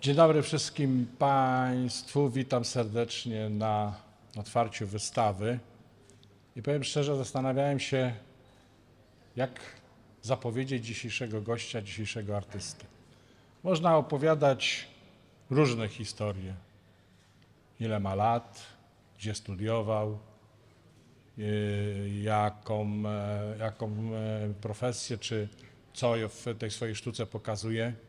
Dzień dobry wszystkim Państwu. Witam serdecznie na otwarciu wystawy. I powiem szczerze, zastanawiałem się, jak zapowiedzieć dzisiejszego gościa, dzisiejszego artystę. Można opowiadać różne historie. Ile ma lat, gdzie studiował, yy, jaką, e, jaką e, profesję, czy co w tej swojej sztuce pokazuje.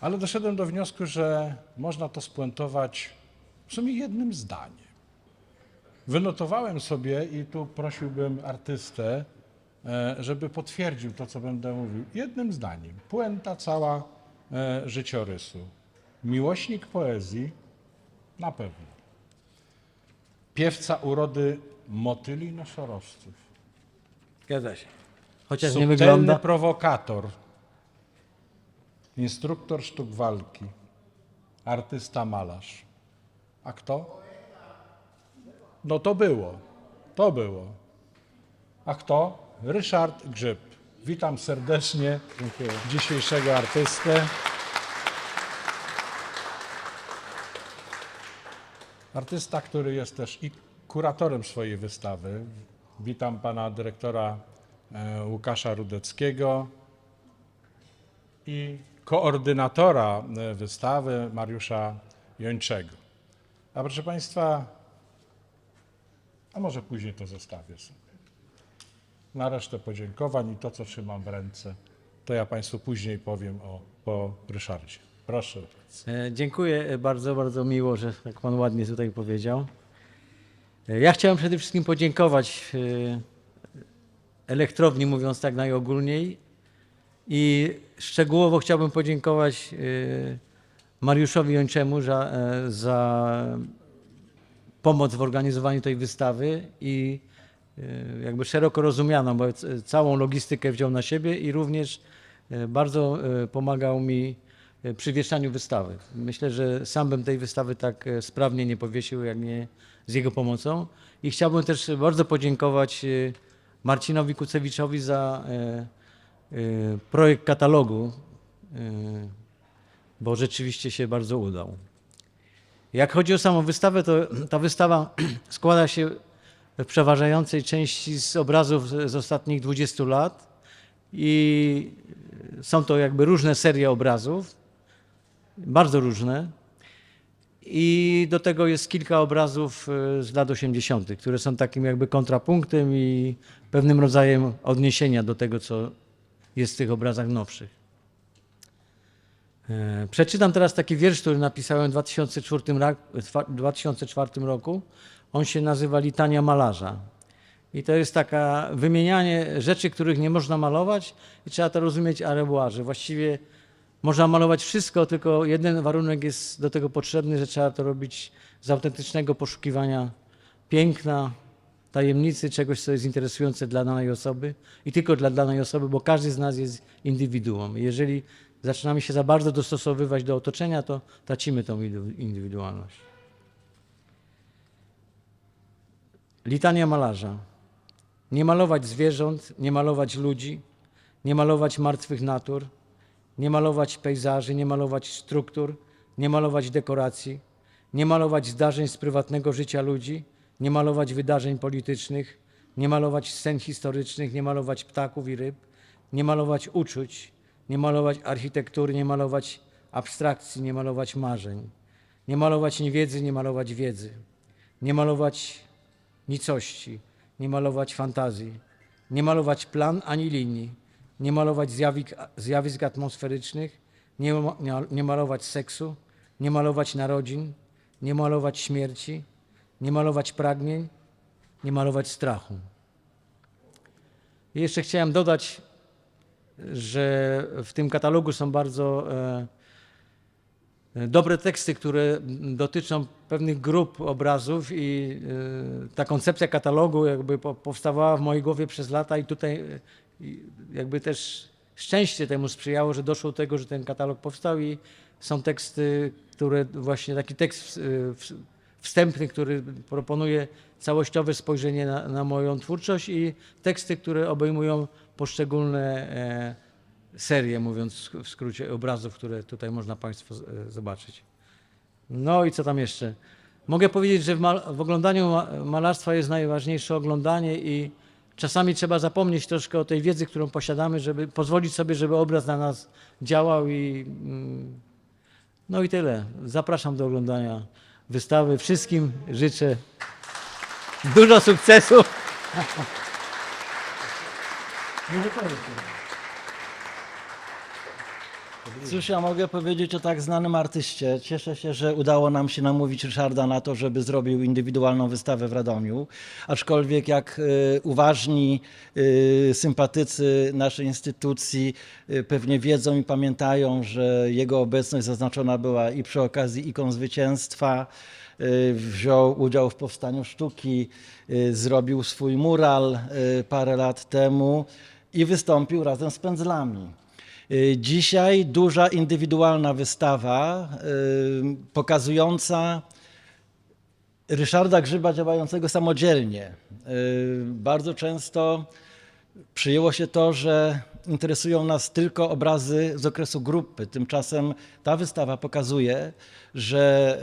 Ale doszedłem do wniosku, że można to spuentować w sumie jednym zdaniem. Wynotowałem sobie i tu prosiłbym artystę, e, żeby potwierdził to, co będę mówił. Jednym zdaniem. Puenta cała e, życiorysu. Miłośnik poezji? Na pewno. Piewca urody motyli nosorożców. Zgadza się. Chociaż nie Subtelny wygląda. prowokator, instruktor sztuk walki, artysta malarz. A kto? No to było, to było. A kto? Ryszard Grzyb. Witam serdecznie Dziękuję. dzisiejszego artystę. Artysta, który jest też i kuratorem swojej wystawy. Witam pana dyrektora e, Łukasza Rudeckiego i koordynatora e, wystawy Mariusza Jończego. A proszę państwa, a może później to zostawię sobie. Na resztę podziękowań i to, co trzymam w ręce, to ja Państwu później powiem o, po Ryszardzie. Proszę. E, Dziękuję bardzo, bardzo miło, że tak Pan ładnie tutaj powiedział. E, Ja chciałem przede wszystkim podziękować elektrowni, mówiąc tak najogólniej, i szczegółowo chciałbym podziękować e, Mariuszowi Jończemu za, e, za pomoc w organizowaniu tej wystawy i e, jakby szeroko rozumianą, bo całą logistykę wziął na siebie i również e, bardzo pomagał mi przy wieszaniu wystawy. Myślę, że sam bym tej wystawy tak sprawnie nie powiesił, jak nie z jego pomocą. I chciałbym też bardzo podziękować Marcinowi Kucewiczowi za projekt katalogu, e, bo rzeczywiście się bardzo udał. Jak chodzi o samą wystawę, to ta wystawa składa się w przeważającej części z obrazów z ostatnich 20 lat i są to jakby różne serie obrazów, bardzo różne. I do tego jest kilka obrazów e, z lat 80., które są takim jakby kontrapunktem i pewnym rodzajem odniesienia do tego, co jest w tych obrazach nowszych. E, Przeczytam teraz taki wiersz, który napisałem w 2004, rak- w 2004 roku. On się nazywa Litania Malarza. I to jest taka wymienianie rzeczy, których nie można malować i trzeba to rozumieć a revoir, że właściwie można malować wszystko, tylko jeden warunek jest do tego potrzebny, że trzeba to robić z autentycznego poszukiwania piękna, tajemnicy, czegoś, co jest interesujące dla danej osoby i tylko dla danej osoby, bo każdy z nas jest indywiduum. Jeżeli zaczynamy się za bardzo dostosowywać do otoczenia, to tracimy tą indy- indywidualność. Litania malarza. Nie malować zwierząt, nie malować ludzi, nie malować martwych natur, nie malować pejzaży, nie malować struktur, nie malować dekoracji, nie malować zdarzeń z prywatnego życia ludzi, nie malować wydarzeń politycznych, nie malować scen historycznych, nie malować ptaków i ryb, nie malować uczuć, nie malować architektury, nie malować abstrakcji, nie malować marzeń, nie malować niewiedzy, nie malować wiedzy, nie malować nicości, nie malować fantazji, nie malować plan ani linii, nie malować zjawik, zjawisk atmosferycznych, nie, nie malować seksu, nie malować narodzin, nie malować śmierci, nie malować pragnień, nie malować strachu. I jeszcze chciałem dodać, że w tym katalogu są bardzo e, dobre teksty, które dotyczą pewnych grup obrazów i e, ta koncepcja katalogu jakby po- powstawała w mojej głowie przez lata i tutaj e, jakby też szczęście temu sprzyjało, że doszło do tego, że ten katalog powstał i są teksty, które właśnie taki tekst e, wstępny, który proponuje całościowe spojrzenie na, na moją twórczość i teksty, które obejmują poszczególne e, serię, mówiąc w skrócie, obrazów, które tutaj można Państwo z- e, zobaczyć. No i co tam jeszcze? Mogę powiedzieć, że w, w oglądaniu ma- malarstwa jest najważniejsze oglądanie i czasami trzeba zapomnieć troszkę o tej wiedzy, którą posiadamy, żeby pozwolić sobie, żeby obraz na nas działał i mm, no i tyle. Zapraszam do oglądania wystawy. Wszystkim życzę dużo sukcesu. Cóż ja mogę powiedzieć o tak znanym artyście? Cieszę się, że udało nam się namówić Ryszarda na to, żeby zrobił indywidualną wystawę w Radomiu. Aczkolwiek jak y, uważni y, sympatycy naszej instytucji y, pewnie wiedzą i pamiętają, że jego obecność zaznaczona była i przy okazji ikon zwycięstwa, wziął udział w powstaniu sztuki, zrobił swój mural parę lat temu i wystąpił razem z pędzlami. Y, Dzisiaj duża indywidualna wystawa y, pokazująca Ryszarda Grzyba działającego samodzielnie. Y, Bardzo często przyjęło się to, że interesują nas tylko obrazy z okresu grupy. Tymczasem ta wystawa pokazuje, że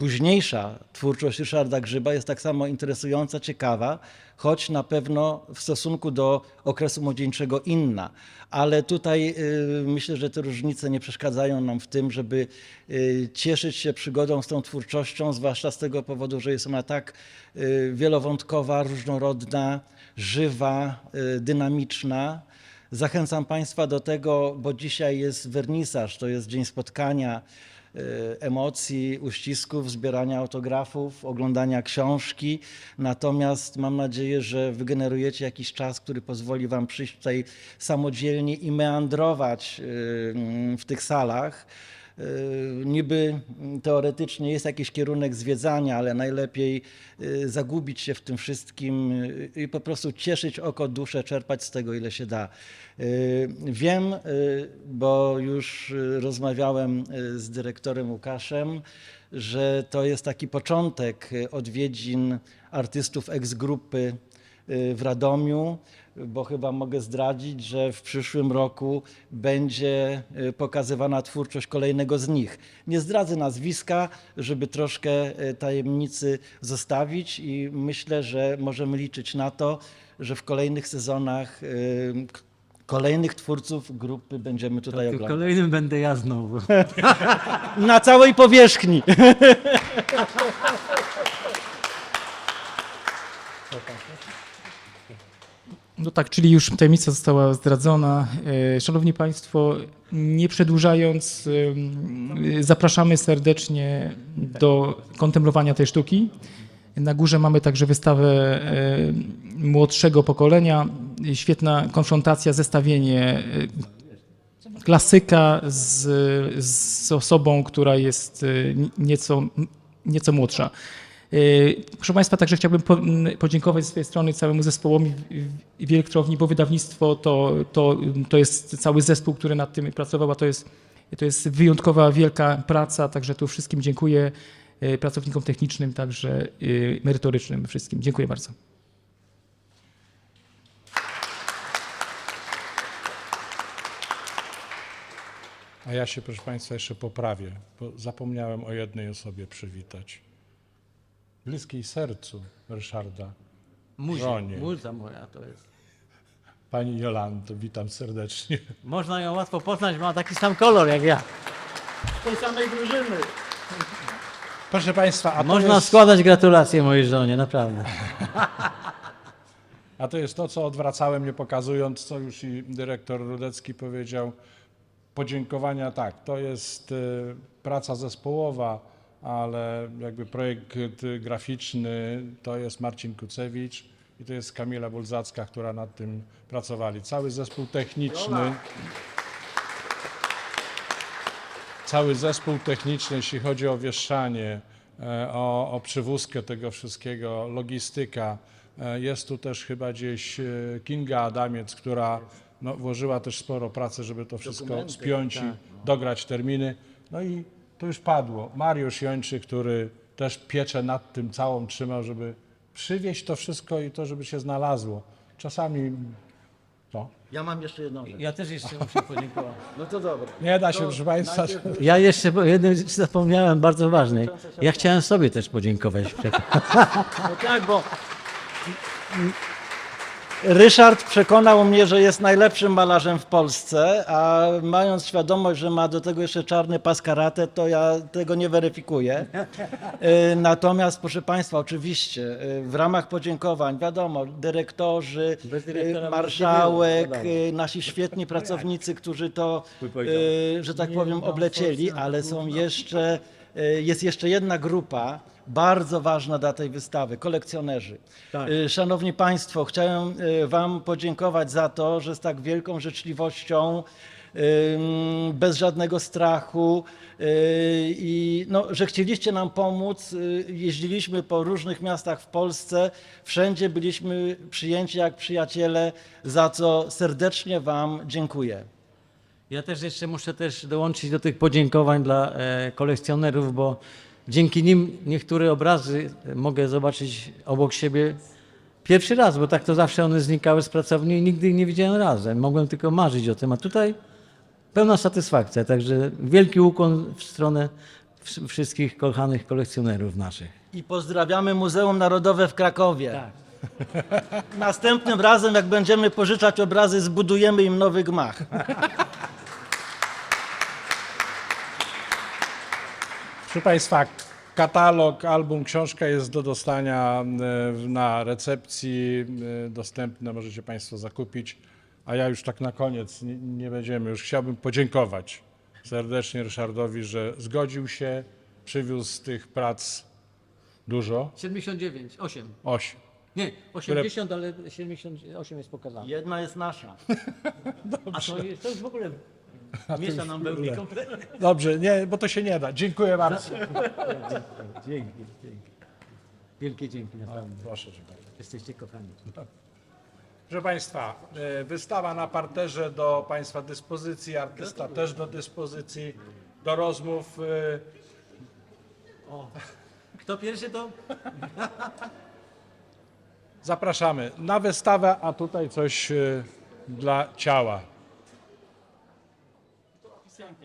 późniejsza twórczość Ryszarda Grzyba jest tak samo interesująca, ciekawa, choć na pewno w stosunku do okresu młodzieńczego inna. Ale tutaj y, myślę, że te różnice nie przeszkadzają nam w tym, żeby y, cieszyć się przygodą z tą twórczością, zwłaszcza z tego powodu, że jest ona tak y, wielowątkowa, różnorodna, żywa, dynamiczna. Zachęcam Państwa do tego, bo dzisiaj jest wernisaż, to jest dzień spotkania, emocji, uścisków, zbierania autografów, oglądania książki. Natomiast mam nadzieję, że wygenerujecie jakiś czas, który pozwoli Wam przyjść tutaj samodzielnie i meandrować y, w tych salach. Y, Niby mm, teoretycznie jest jakiś kierunek zwiedzania, ale najlepiej y, zagubić się w tym wszystkim y, i po prostu cieszyć oko, duszę, czerpać z tego, ile się da. Wiem, bo już rozmawiałem z dyrektorem Łukaszem, że to jest taki początek odwiedzin artystów ex-grupy w Radomiu, bo chyba mogę zdradzić, że w przyszłym roku będzie y, pokazywana twórczość kolejnego z nich. Nie zdradzę nazwiska, żeby troszkę y, tajemnicy zostawić i myślę, że możemy liczyć na to, że w kolejnych sezonach y, kolejnych twórców grupy będziemy tutaj W oglądać. kolejnym będę ja znowu. Na całej powierzchni. No tak, czyli już tajemnica została zdradzona. E, Szanowni Państwo, nie przedłużając, em, zapraszamy serdecznie do kontemplowania tej sztuki. Na górze mamy także wystawę e, młodszego pokolenia. Świetna konfrontacja, zestawienie e, klasyka z, z osobą, która jest e, nieco, nieco młodsza. Yy, Proszę Państwa, także chciałbym podziękować z swojej strony całemu zespołowi w- Wielktrowni, bo wydawnictwo to, to, to jest cały zespół, który nad tym pracował, a to jest, to jest wyjątkowa, wielka praca, także tu wszystkim dziękuję, yy, pracownikom technicznym, także yy, merytorycznym wszystkim. Dziękuję bardzo. A ja się, proszę Państwa, jeszcze poprawię, bo zapomniałem o jednej osobie przywitać. Bliskiej sercu Ryszarda, Żonie. muza moja to jest. Pani Jolando, witam serdecznie. Można ją łatwo poznać, ma taki sam kolor jak ja. Tej samej drużyny. Proszę Państwa, a to, Można jest, składać gratulacje mojej żonie, naprawdę. a to jest to, co odwracałem, nie pokazując, co już i dyrektor Rudecki powiedział. Podziękowania, tak, to jest y, praca zespołowa, ale jakby projekt graficzny to jest Marcin Kucewicz i to jest Kamila Bulzacka, która nad tym pracowali. Cały zespół techniczny. cały zespół techniczny, jeśli chodzi o wieszanie, e, o, o przywózkę tego wszystkiego, logistyka. E, Jest tu też chyba gdzieś e, Kinga Adamiec, która no, włożyła też sporo pracy, żeby to wszystko spiąć i dograć terminy. No i to już padło. Mariusz Jończy, który też pieczę nad tym całą trzymał, żeby przywieźć to wszystko i to, żeby się znalazło. Czasami To. Ja mam jeszcze jedną rzecz. Ja też jeszcze muszę podziękować. No to dobra. Nie da się, proszę Państwa. Ja jeszcze jednej rzeczy zapomniałem bardzo ważnej. Ja chciałem sobie też podziękować. No tak, bo Ryszard przekonał mnie, że jest najlepszym malarzem w Polsce, a mając świadomość, że ma do tego jeszcze czarny pas karate, to ja tego nie weryfikuję. Y, Natomiast, proszę Państwa, oczywiście y, w ramach podziękowań, wiadomo, dyrektorzy, y, marszałek, nasi świetni pracownicy, którzy to, że tak powiem, oblecieli, ale są jeszcze, jest jeszcze jedna grupa, bardzo ważna dla tej wystawy, kolekcjonerzy. Tak. Y, Szanowni Państwo, chciałem y, Wam podziękować za to, że z tak wielką życzliwością, bez żadnego strachu y, i no, że chcieliście nam pomóc. Jeździliśmy po różnych miastach w Polsce, wszędzie byliśmy przyjęci jak przyjaciele, za co serdecznie Wam dziękuję. Ja też jeszcze muszę też dołączyć do tych podziękowań dla e, kolekcjonerów, bo dzięki nim niektóre obrazy mogę zobaczyć obok siebie pierwszy raz, bo tak to zawsze one znikały z pracowni i nigdy ich nie widziałem razem. Mogłem tylko marzyć o tym, a tutaj pełna satysfakcja. Także wielki ukłon w stronę wsz- wszystkich kochanych kolekcjonerów naszych. I pozdrawiamy Muzeum Narodowe w Krakowie. Następnym razem, jak będziemy pożyczać obrazy, zbudujemy im nowy gmach. Proszę Państwa, katalog, album, książka jest do dostania e, na recepcji, e, dostępne, możecie Państwo zakupić. A ja już tak na koniec, nie, nie będziemy, już chciałbym podziękować serdecznie Ryszardowi, że zgodził się, przywiózł z tych prac dużo, 79, 8. osiem. Nie, 80, ale 78 jest pokazane. Jedna jest nasza. A to, jest, to już w ogóle miesza nam wełny kompletnie. Dobrze, nie, bo to się nie da. Dziękuję bardzo. Dzięki, dzięki. Wielkie dzięki naprawdę. Proszę, że. Jesteście kochani. Proszę Państwa, e, wystawa na parterze do Państwa dyspozycji, artysta też do dyspozycji, do rozmów. e, Kto pierwszy to? Zapraszamy na wystawę, a tutaj coś e, dla ciała. Siang